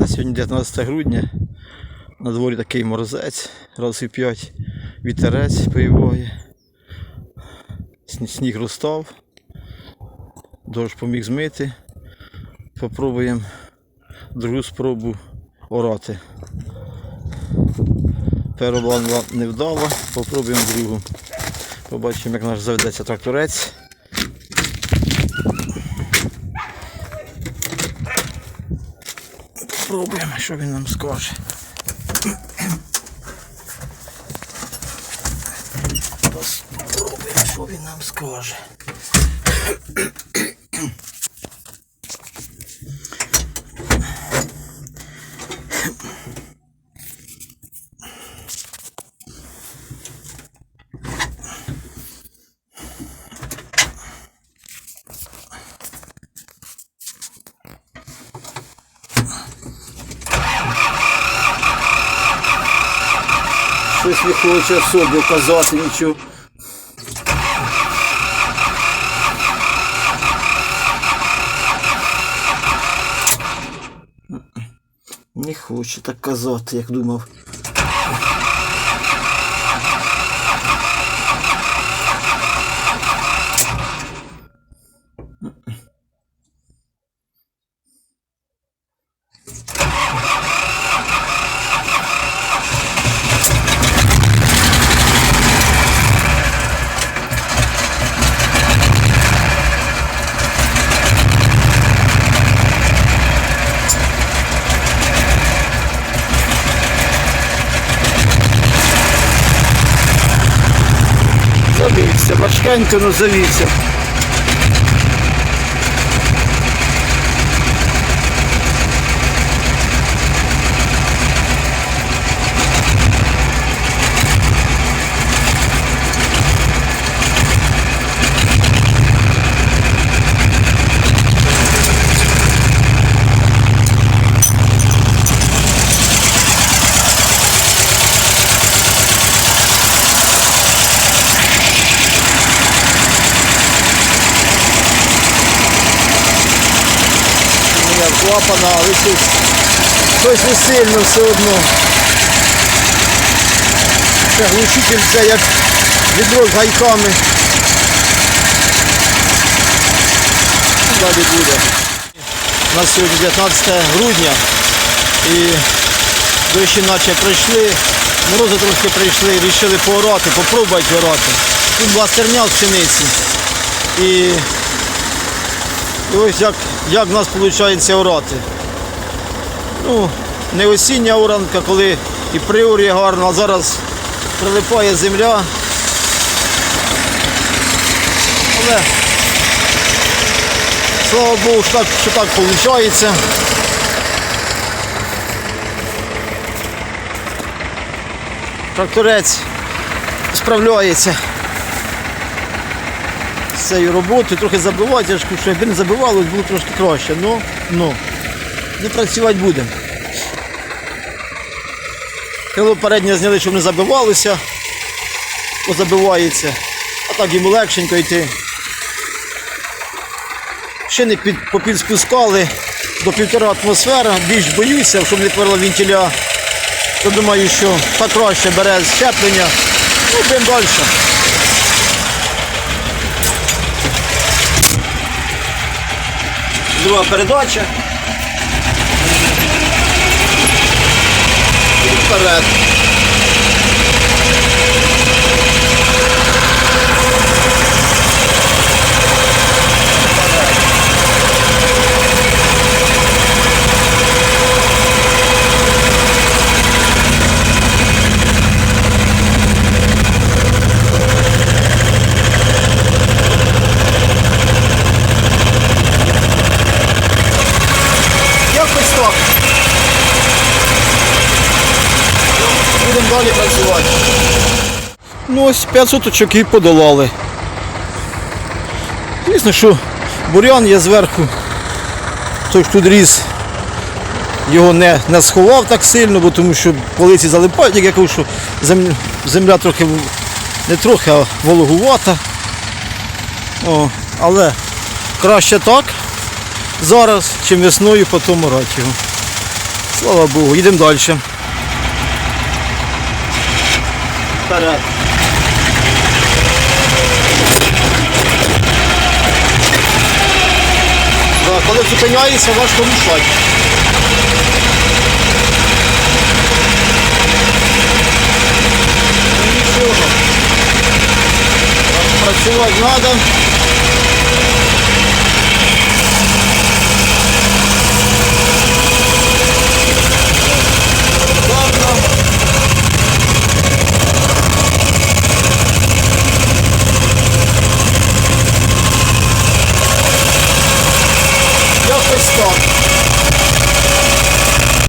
На сьогодні 19 грудня. На дворі такий морозець, разів 5, вітерець. Сні- Сніг розстав. Дощ поміг змити. Попробуємо другу спробу орати. Перша була не вдала, попробуємо другу. Побачимо, як наш заведеться тракторець. Попробуємо, що він нам скаже. Спробуємо, що він нам скаже. Щось не хоче собі казати нічого. Не хоче так казати, як думав. Завівся, важкенько, клапана, але щось, не сильно все одно. Це глушитель це як відро з гайками. Далі буде. У нас сьогодні 19 грудня і дощі наче прийшли, морози трошки прийшли, вирішили поорати, попробувати орати. Тут була стерня в пшениці. І і ось як, як в нас виходить орати. Ну, не осіння оранка, коли і приорі гарно, а зараз прилипає земля. Але слава Богу, що так, що так виходить. Тракторець справляється цією роботою, трохи забивати, що якби не забивалось, було трошки краще. Ну, ну, не працювати будемо. Крило переднє зняли, щоб не забивалося, бо забивається. А так йому легшенько йти. Ще не під, попідспускали до півтора атмосфера, більш боюся, щоб не перла вентиля. То думаю, що так краще бере щеплення. Ну, будемо далі. Друга передача. І вперед. Якось так. Будемо далі працювати. Ну ось 500 очок і подолали. Звісно, що бурян є зверху. Той ж тут ріс. Його не, не сховав так сильно, бо тому що полиці залипають, як я кажу, що земля, земля трохи не трохи, а вологувата. О, але краще так зараз, чим весною потім орати його. Слава Богу, їдемо далі. Вперед. Коли зупиняється, важко рушати. Ну, Нічого. Працювати треба.